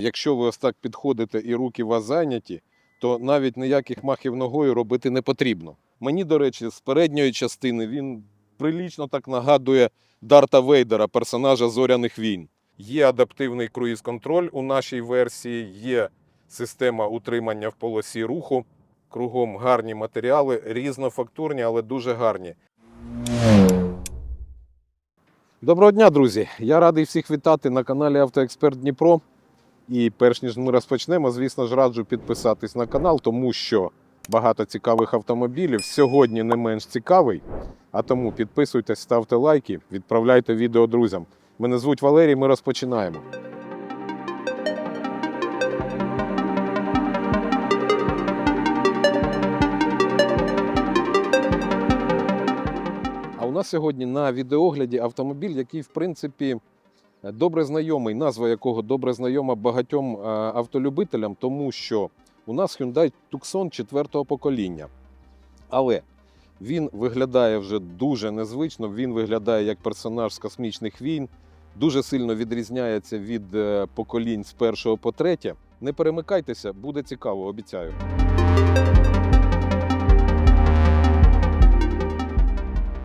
Якщо ви ось так підходите і руки у вас зайняті, то навіть ніяких махів ногою робити не потрібно. Мені, до речі, з передньої частини він прилічно так нагадує Дарта Вейдера, персонажа зоряних війн. Є адаптивний круїз-контроль у нашій версії, є система утримання в полосі руху. Кругом гарні матеріали, різнофактурні, але дуже гарні. Доброго дня, друзі! Я радий всіх вітати на каналі Автоексперт Дніпро. І перш ніж ми розпочнемо, звісно ж, раджу підписатись на канал, тому що багато цікавих автомобілів сьогодні не менш цікавий. А тому підписуйтесь, ставте лайки, відправляйте відео друзям. Мене звуть Валерій, ми розпочинаємо. А у нас сьогодні на відеогляді автомобіль, який, в принципі, добре знайомий, назва якого добре знайома багатьом е, автолюбителям, тому що у нас Hyundai Tucson четвертого покоління. Але він виглядає вже дуже незвично, він виглядає як персонаж з космічних війн, дуже сильно відрізняється від е, поколінь з першого по третє. Не перемикайтеся, буде цікаво, обіцяю.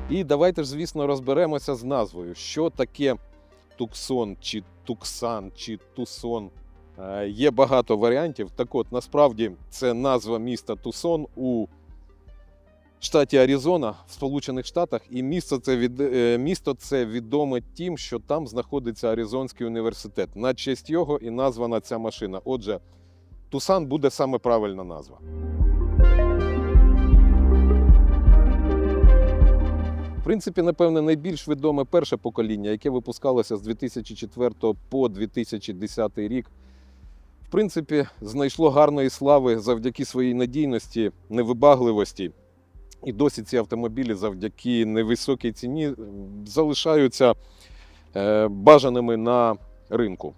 І давайте ж, звісно, розберемося з назвою, що таке Туксон, чи Туксан, чи Тусон. Е, Є багато варіантів. Так от, насправді, це назва міста Тусон у штаті Аризона в Сполучених Штатах. І місто це, від... е, місто це відоме тим, що там знаходиться Аризонський університет. На честь його і названа ця машина. Отже, Тусан буде саме правильна назва. Принципі, напевне, найбільш відоме перше покоління, яке випускалося з 2004 по 2010 рік. В принципі, знайшло гарної слави завдяки своїй надійності, невибагливості. І досі ці автомобілі завдяки невисокій ціні залишаються е, бажаними на ринку.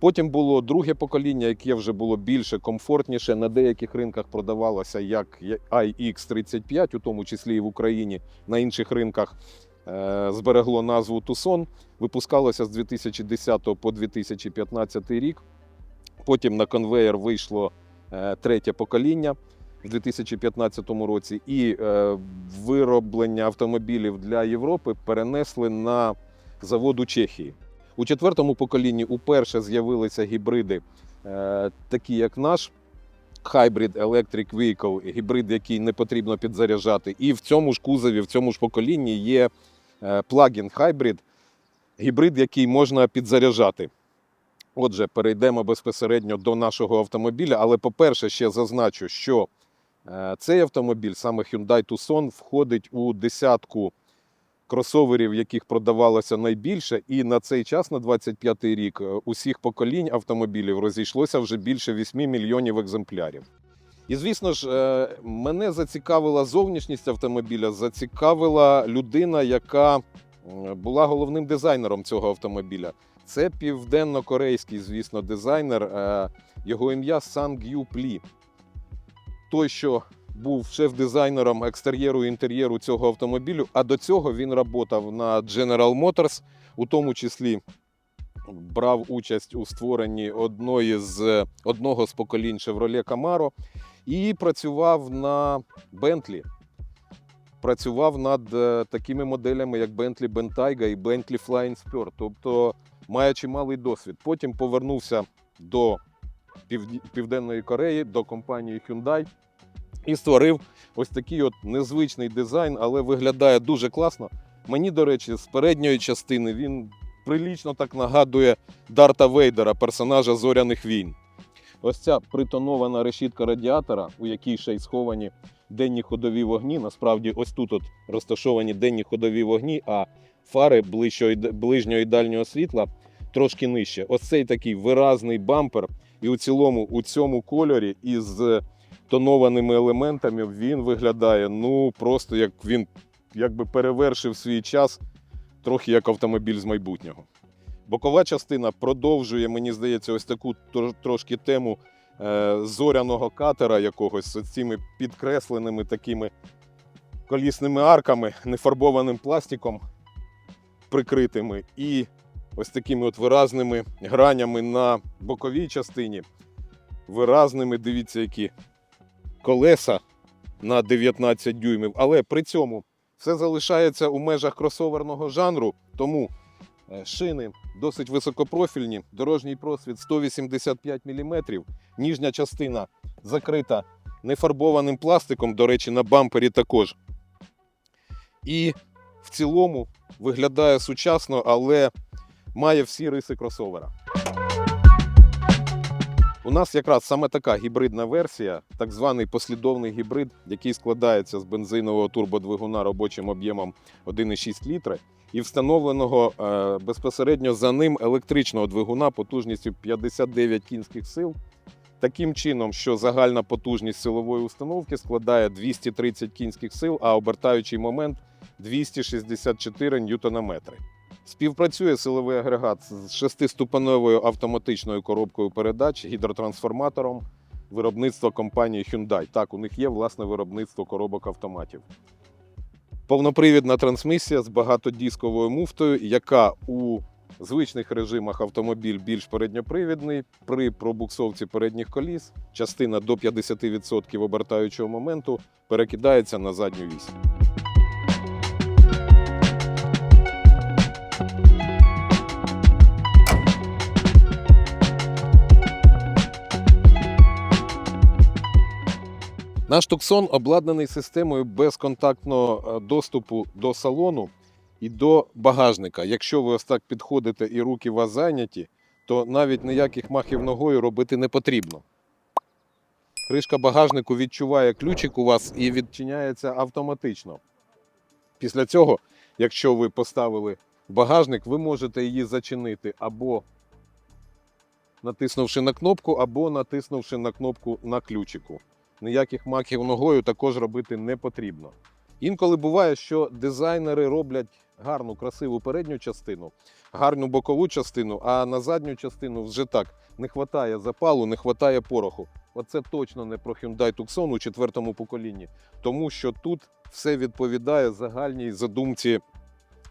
Потім було друге покоління, яке вже було більше комфортніше. На деяких ринках продавалося як iX35, у тому числі і в Україні. На інших ринках е, зберегло назву Tucson. Випускалося з 2010 по 2015 рік. Потім на конвейер вийшло е, третє покоління в 2015 році, і е, вироблення автомобілів для Європи перенесли на завод у Чехії. У четвертому поколінні уперше з'явилися гібриди, е, такі як наш Hybrid Electric Vehicle, гібрид, який не потрібно підзаряджати. І в цьому ж кузові, в цьому ж поколінні є е, плагін Hybrid, гібрид, який можна підзаряджати. Отже, перейдемо безпосередньо до нашого автомобіля. Але, по-перше, ще зазначу, що е, цей автомобіль, саме Hyundai Tucson, входить у десятку кросоверів, яких продавалося найбільше, і на цей час, на 25-й рік, е, усіх поколінь автомобілів розійшлося вже більше 8 мільйонів екземплярів. І звісно ж, е, мене зацікавила зовнішність автомобіля, зацікавила людина, яка була головним дизайнером цього автомобіля. Це південно-корейський, звісно, дизайнер. е, Його ім'я Сан Г'ю Плі. Той, що був шеф-дизайнером екстер'єру і інтер'єру цього автомобілю. А до цього він працював на General Motors, у тому числі брав участь у створенні одної з, одного з поколінь Chevrolet Camaro і працював на Bentley. Працював над е, такими моделями, як Bentley Bentayga і Bentley Flying Spur. Тобто має чималий досвід. Потім повернувся до Південної Кореї, до компанії Hyundai і створив ось такий от незвичний дизайн, але виглядає дуже класно. Мені, до речі, з передньої частини він прилічно так нагадує Дарта Вейдера, персонажа зоряних війн. Ось ця притонована решітка радіатора, у якій ще й сховані денні ходові вогні. Насправді, ось тут от розташовані денні ходові вогні, а фари ближнього і дальнього світла трошки нижче. Ось цей такий виразний бампер. І у цілому у цьому кольорі із тонованими елементами він виглядає ну просто як він якби перевершив свій час, трохи як автомобіль з майбутнього. Бокова частина продовжує, мені здається, ось таку трошки тему е, зоряного катера якогось з цими підкресленими такими колісними арками, нефарбованим пластиком прикритими. І ось такими от виразними гранями на боковій частині. Виразними, дивіться, які колеса на 19 дюймів. Але при цьому все залишається у межах кросоверного жанру, тому е, шини досить високопрофільні, дорожній просвіт 185 мм, ніжня частина закрита нефарбованим пластиком, до речі, на бампері також. І в цілому виглядає сучасно, але має всі риси кросовера. У нас якраз саме така гібридна версія, так званий послідовний гібрид, який складається з бензинового турбодвигуна робочим об'ємом 1,6 літри і встановленого е, безпосередньо за ним електричного двигуна потужністю 59 кінських сил. Таким чином, що загальна потужність силової установки складає 230 кінських сил, а обертаючий момент 264 ньютонометри. Співпрацює силовий агрегат з шестиступеневою автоматичною коробкою передач, гідротрансформатором виробництва компанії Hyundai. Так, у них є власне виробництво коробок автоматів. Повнопривідна трансмісія з багатодісковою муфтою, яка у звичних режимах автомобіль більш передньопривідний. При пробуксовці передніх коліс частина до 50% обертаючого моменту перекидається на задню вісь. Наш Туксон обладнаний системою безконтактного е, доступу до салону і до багажника. Якщо ви ось так підходите і руки у вас зайняті, то навіть ніяких махів ногою робити не потрібно. Кришка багажнику відчуває ключик у вас і відчиняється автоматично. Після цього, якщо ви поставили багажник, ви можете її зачинити або натиснувши на кнопку, або натиснувши на кнопку на ключику ніяких маків ногою також робити не потрібно. Інколи буває, що дизайнери роблять гарну, красиву передню частину, гарну бокову частину, а на задню частину вже так не вистачає запалу, не вистачає пороху. Оце точно не про Hyundai Tucson у четвертому поколінні, тому що тут все відповідає загальній задумці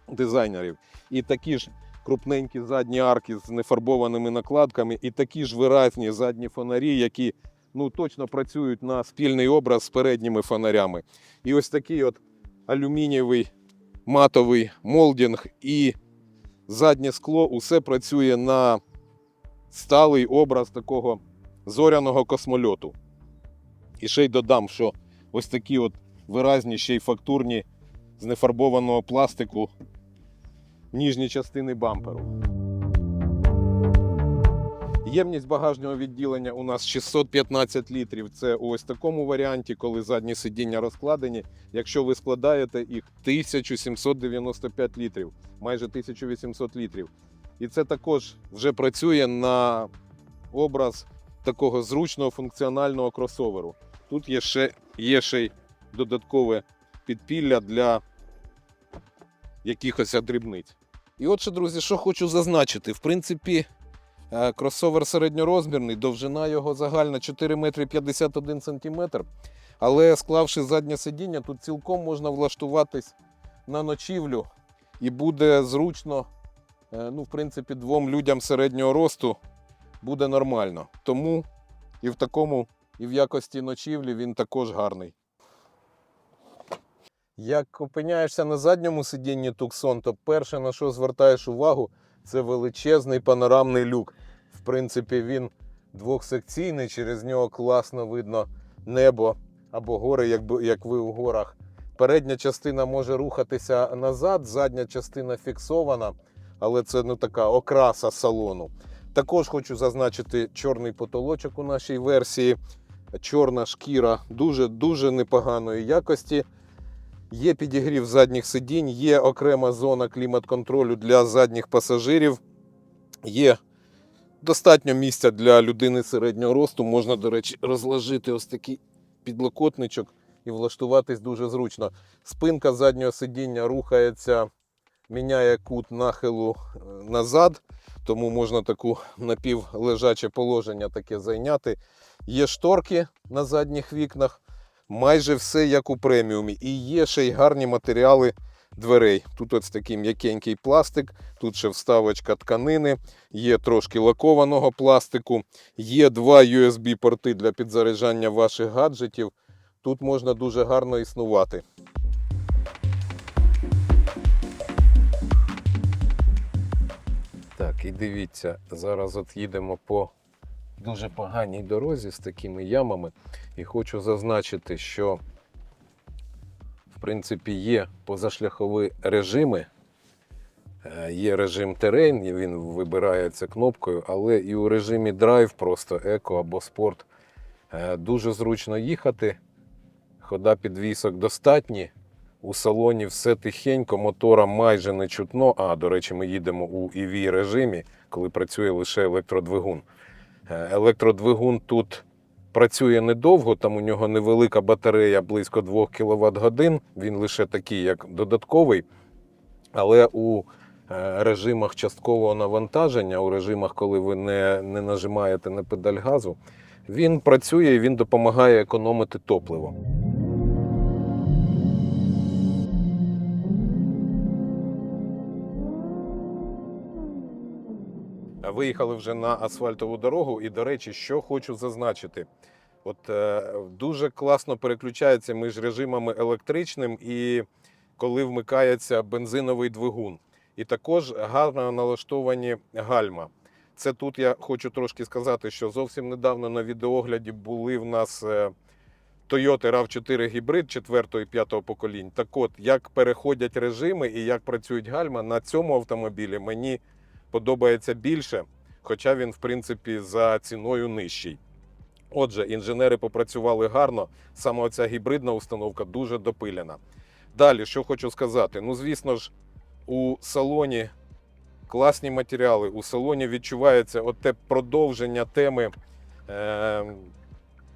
дизайнерів. І такі ж крупненькі задні арки з нефарбованими накладками, і такі ж виразні задні фонарі, які ну, точно працюють на спільний образ з передніми фонарями. І ось такий от алюмінієвий матовий молдінг і заднє скло усе працює на сталий образ такого зоряного космольоту. І ще й додам, що ось такі от виразні ще й фактурні з нефарбованого пластику ніжні частини бамперу. Ємність багажного відділення у нас 615 літрів. Це у ось такому варіанті, коли задні сидіння розкладені. Якщо ви складаєте їх 1795 літрів, майже 1800 літрів. І це також вже працює на образ такого зручного функціонального кросоверу. Тут є ще, є ще й додаткове підпілля для якихось дрібниць. І от ще, друзі, що хочу зазначити. В принципі, Кросовер середньорозмірний, довжина його загальна 4 метри 51 сантиметр. Але склавши заднє сидіння, тут цілком можна влаштуватись на ночівлю і буде зручно, е, ну, в принципі, двом людям середнього росту буде нормально. Тому і в такому, і в якості ночівлі він також гарний. Як опиняєшся на задньому сидінні Tucson, то перше, на що звертаєш увагу, це величезний панорамний люк. В принципі, він двохсекційний, через нього класно видно небо або гори, як ви у горах. Передня частина може рухатися назад, задня частина фіксована, але це ну, така окраса салону. Також хочу зазначити чорний потолочок у нашій версії. Чорна шкіра дуже-дуже непоганої якості. Є підігрів задніх сидінь, є окрема зона клімат-контролю для задніх пасажирів. Є достатньо місця для людини середнього росту. Можна, до речі, розложити ось такий підлокотничок і влаштуватись дуже зручно. Спинка заднього сидіння рухається, міняє кут нахилу е, назад, тому можна таку напівлежаче положення таке зайняти. Є шторки на задніх вікнах майже все як у преміумі. І є ще й гарні матеріали дверей. Тут ось такий м'якенький пластик, тут ще вставочка тканини, є трошки лакованого пластику, є два USB-порти для підзаряджання ваших гаджетів. Тут можна дуже гарно існувати. Так, і дивіться, зараз от їдемо по дуже поганій дорозі з такими ямами. І хочу зазначити, що в принципі є позашляхові режими. Е, Є режим терейн, він вибирається кнопкою, але і у режимі драйв, просто еко або спорт. е, Дуже зручно їхати. Хода підвісок достатні. У салоні все тихенько, мотора майже не чутно. А, до речі, ми їдемо у EV режимі, коли працює лише електродвигун. Е, Електродвигун тут працює недовго, там у нього невелика батарея близько 2 кВт годин. Він лише такий, як додатковий. Але у е, режимах часткового навантаження, у режимах, коли ви не, не нажимаєте на педаль газу, він працює і він допомагає економити топливо. Виїхали вже на асфальтову дорогу, і, до речі, що хочу зазначити. От е, дуже класно переключається між режимами електричним і коли вмикається бензиновий двигун. І також гарно налаштовані гальма. Це тут я хочу трошки сказати, що зовсім недавно на відеогляді були в нас е, Toyota RAV4 гібрид 4 і 5 поколінь. Так от, як переходять режими і як працюють гальма на цьому автомобілі, мені подобається більше, хоча він, в принципі, за ціною нижчий. Отже, інженери попрацювали гарно. Саме оця гібридна установка дуже допилена. Далі, що хочу сказати: ну, звісно ж, у салоні класні матеріали, у салоні відчувається от те продовження теми е-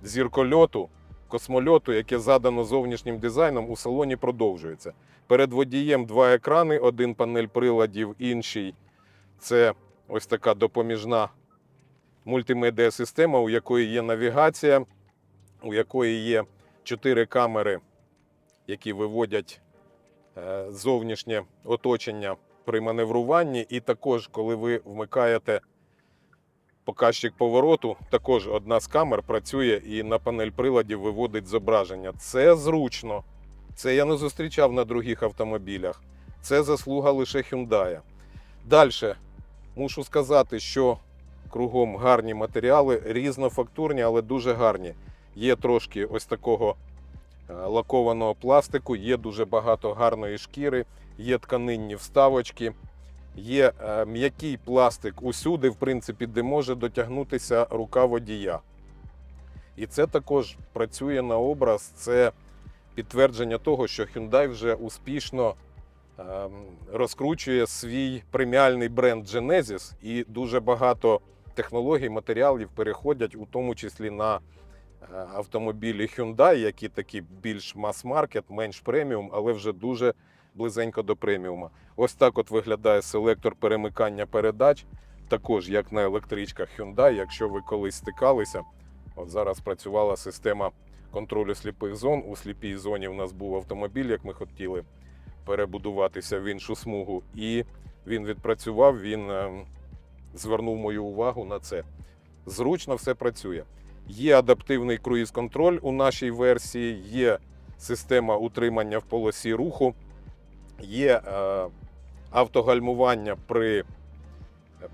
зіркольоту, космольоту, яке задано зовнішнім дизайном, у салоні продовжується. Перед водієм два екрани, один панель приладів, інший це ось така допоміжна мультимедіа система, у якої є навігація, у якої є чотири камери, які виводять е, зовнішнє оточення при маневруванні. І також, коли ви вмикаєте показчик повороту, також одна з камер працює і на панель приладів виводить зображення. Це зручно. Це я не зустрічав на других автомобілях. Це заслуга лише Hyundai. Далі мушу сказати, що кругом гарні матеріали, різнофактурні, але дуже гарні. Є трошки ось такого е, лакованого пластику, є дуже багато гарної шкіри, є тканинні вставочки, є е, м'який пластик усюди, в принципі, де може дотягнутися рука водія. І це також працює на образ. Це підтвердження того, що Hyundai вже успішно розкручує свій преміальний бренд Genesis, і дуже багато технологій, матеріалів переходять, у тому числі на е, автомобілі Hyundai, які такі більш мас-маркет, менш преміум, але вже дуже близенько до преміума. Ось так от виглядає селектор перемикання передач, також як на електричках Hyundai. Якщо ви колись стикалися, от зараз працювала система контролю сліпих зон. У сліпій зоні в нас був автомобіль, як ми хотіли перебудуватися в іншу смугу, і він відпрацював. Він ем, звернув мою увагу на це. Зручно все працює. Є адаптивний круїз-контроль у нашій версії, є система утримання в полосі руху, є е, автогальмування при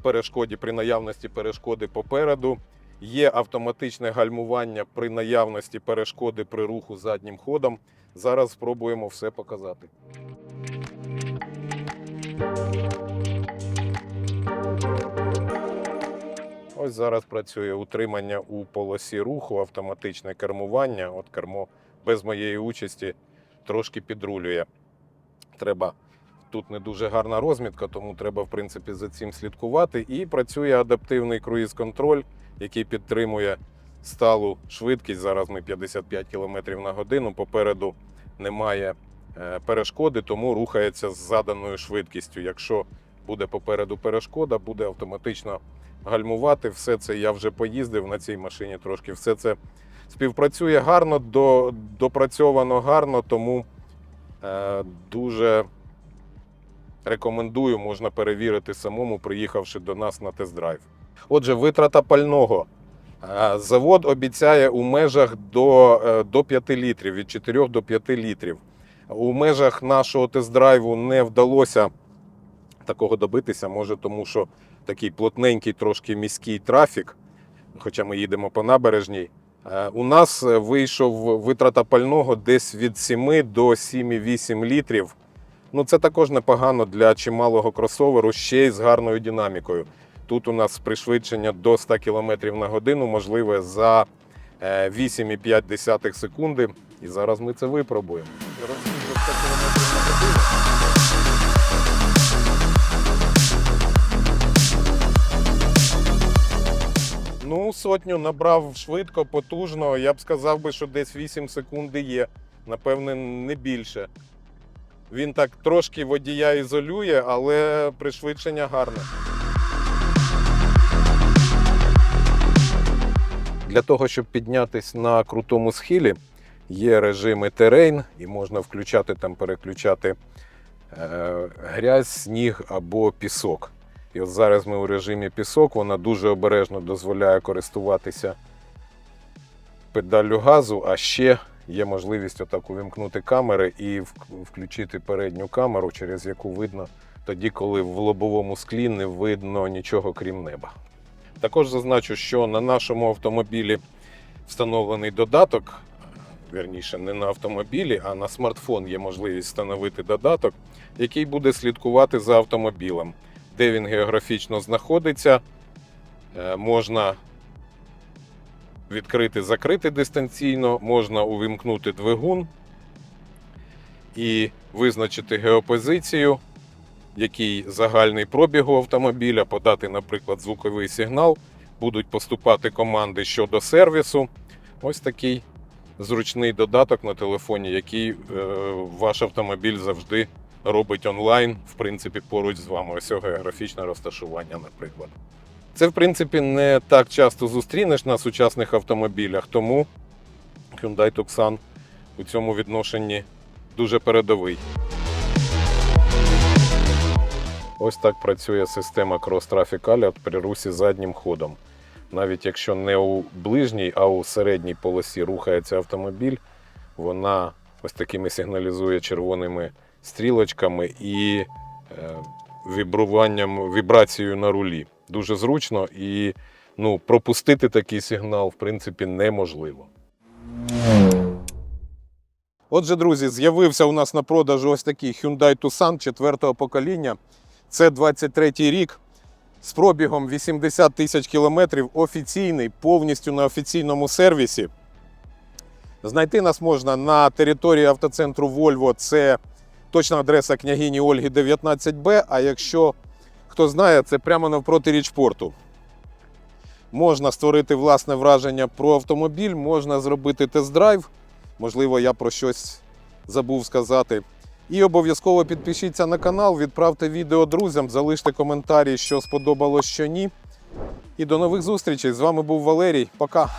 перешкоді, при наявності перешкоди попереду, є автоматичне гальмування при наявності перешкоди при руху заднім ходом. Зараз спробуємо все показати. Ось зараз працює утримання у полосі руху, автоматичне кермування. От кермо без моєї участі трошки підрулює. Треба тут не дуже гарна розмітка, тому треба, в принципі, за цим слідкувати. І працює адаптивний круїз-контроль, який підтримує сталу швидкість. Зараз ми 55 км на годину. Попереду немає е, перешкоди, тому рухається з заданою швидкістю. Якщо буде попереду перешкода, буде автоматично гальмувати. Все це я вже поїздив на цій машині трошки. Все це співпрацює гарно, до, допрацьовано гарно, тому е, дуже рекомендую, можна перевірити самому, приїхавши до нас на тест-драйв. Отже, витрата пального. Е, Завод обіцяє у межах до, е, до 5 літрів, від 4 до 5 літрів. У межах нашого тест-драйву не вдалося такого добитися, може, тому що такий плотненький, трошки міський трафік, хоча ми їдемо по набережній. Е, У нас вийшов витрата пального десь від 7 до 7,8 літрів. Ну, це також непогано для чималого кросоверу, ще й з гарною динамікою. Тут у нас пришвидшення до 100 км на годину можливе за е, 8,5 секунди. І зараз ми це випробуємо. Ну, сотню набрав швидко, потужно. Я б сказав би, що десь 8 секунд є. Напевне, не більше. Він так трошки водія ізолює, але пришвидшення гарне. Для того, щоб піднятися на крутому схилі, є режими терейн, і можна включати там, переключати е, грязь, сніг або пісок. І от зараз ми у режимі пісок, вона дуже обережно дозволяє користуватися педаллю газу, а ще є можливість отак увімкнути камери і включити передню камеру, через яку видно тоді, коли в лобовому склі не видно нічого крім неба. Також зазначу, що на нашому автомобілі встановлений додаток. Вірніше, не на автомобілі, а на смартфон є можливість встановити додаток, який буде слідкувати за автомобілем, де він географічно знаходиться. Е, Можна відкрити, закрити дистанційно, можна увімкнути двигун і визначити геопозицію, який загальний пробіг у автомобіля, подати, наприклад, звуковий сигнал, будуть поступати команди щодо сервісу. Ось такий зручний додаток на телефоні, який е, ваш автомобіль завжди робить онлайн, в принципі, поруч з вами. Ось його географічне розташування, наприклад. Це, в принципі, не так часто зустрінеш на сучасних автомобілях, тому Hyundai Tucson у цьому відношенні дуже передовий. Ось так працює система Cross Traffic Alert при русі заднім ходом. Навіть якщо не у ближній, а у середній полосі рухається автомобіль, вона ось такими сигналізує червоними стрілочками і е, вібруванням, вібрацією на рулі. Дуже зручно і ну, пропустити такий сигнал, в принципі, неможливо. Отже, друзі, з'явився у нас на продажу ось такий Hyundai Tucson четвертого покоління. Це 23 рік з пробігом 80 тисяч кілометрів, офіційний, повністю на офіційному сервісі. Знайти нас можна на території автоцентру Volvo. Це точна адреса княгині Ольги 19Б. А якщо хто знає, це прямо навпроти річпорту. Можна створити власне враження про автомобіль, можна зробити тест-драйв. Можливо, я про щось забув сказати. І обов'язково підпишіться на канал, відправте відео друзям, залиште коментарі, що сподобалось, що ні. І до нових зустрічей. З вами був Валерій. Пока.